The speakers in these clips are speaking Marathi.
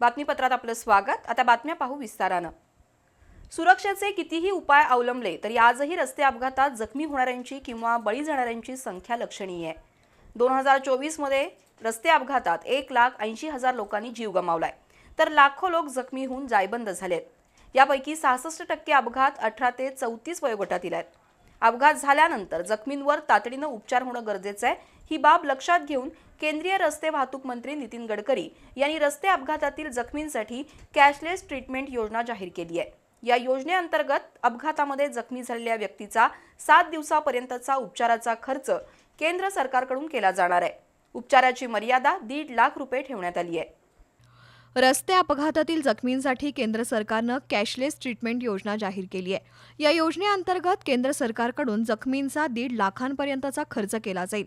बातमीपत्रात आपलं स्वागत. आता बातम्या पाहू विस्तारानं. सुरक्षेचे कितीही उपाय अवलंबले तरी आजही रस्ते अपघातात जखमी होणाऱ्यांची किंवा बळी जाणाऱ्यांची संख्या लक्षणीय. आहे दोन हजार चोवीसमध्ये रस्ते अपघातात एक लाख ऐंशी हजार लोकांनी जीव गमावलाय. तर लाखो लोक जखमी होऊन जायबंद झालेत. यापैकी सहासष्ट टक्के अपघात अठरा ते चौतीस वयोगटातील आहेत. अपघात झाल्यानंतर जखमींवर तातडीनं उपचार होणं गरजेचं आहे. ही बाब लक्षात घेऊन केंद्रीय रस्ते वाहतूक मंत्री नितीन गडकरी यांनी रस्ते अपघातातील जखमींसाठी कॅशलेस ट्रीटमेंट योजना जाहीर केली आहे. या योजनेअंतर्गत अपघातामध्ये जखमी झालेल्या व्यक्तीचा सात दिवसापर्यंतचा उपचाराचा खर्च केंद्र सरकारकडून केला जाणार आहे. उपचाराची मर्यादा दीड लाख रुपये ठेवण्यात आली आहे. रस्ते अपघातातील जखमींसाठी केंद्र सरकारनं कॅशलेस ट्रीटमेंट योजना जाहीर केली आहे. या योजनेअंतर्गत केंद्र सरकारकडून जखमींचा दीड लाखांपर्यंतचा खर्च केला जाईल.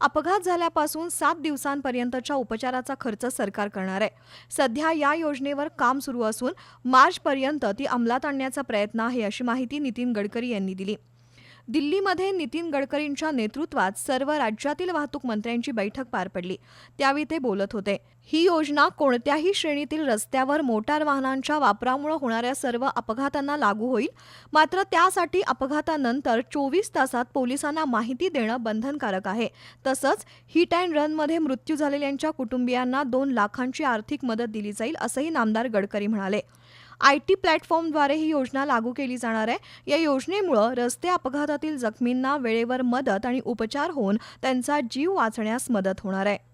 अपघात झाल्यापासून सात दिवसांपर्यंतच्या उपचाराचा खर्च सरकार करणार आहे. सध्या या योजनेवर काम सुरू असून मार्चपर्यंत ती अंमलात आणण्याचा प्रयत्न आहे अशी माहिती नितीन गडकरी यांनी दिली. दिल्लीमध्ये नितीन गडकरींच्या नेतृत्वात सर्व राज्यातील वाहतूक मंत्र्यांची बैठक पार पडली. त्यावेळी ते बोलत होते ही योजना कोणत्याही श्रेणीतील रस्त्यावर मोटार वाहनांच्या वापरामुळे होणाऱ्या सर्व अपघातांना लागू होईल. मात्र त्यासाठी अपघातानंतर चोवीस तासात पोलिसांना माहिती देणं बंधनकारक आहे. तसंच हिट अँड रनमध्ये मृत्यू झालेल्यांच्या कुटुंबियांना दोन लाखांची आर्थिक मदत दिली जाईल असंही नामदार गडकरी म्हणाले. आय टी प्लॅटफॉर्मद्वारे ही योजना लागू केली जाणार आहे. या योजनेमुळं रस्ते अपघातातील जखमींना वेळेवर मदत आणि उपचार होऊन त्यांचा जीव वाचण्यास मदत होणार आहे.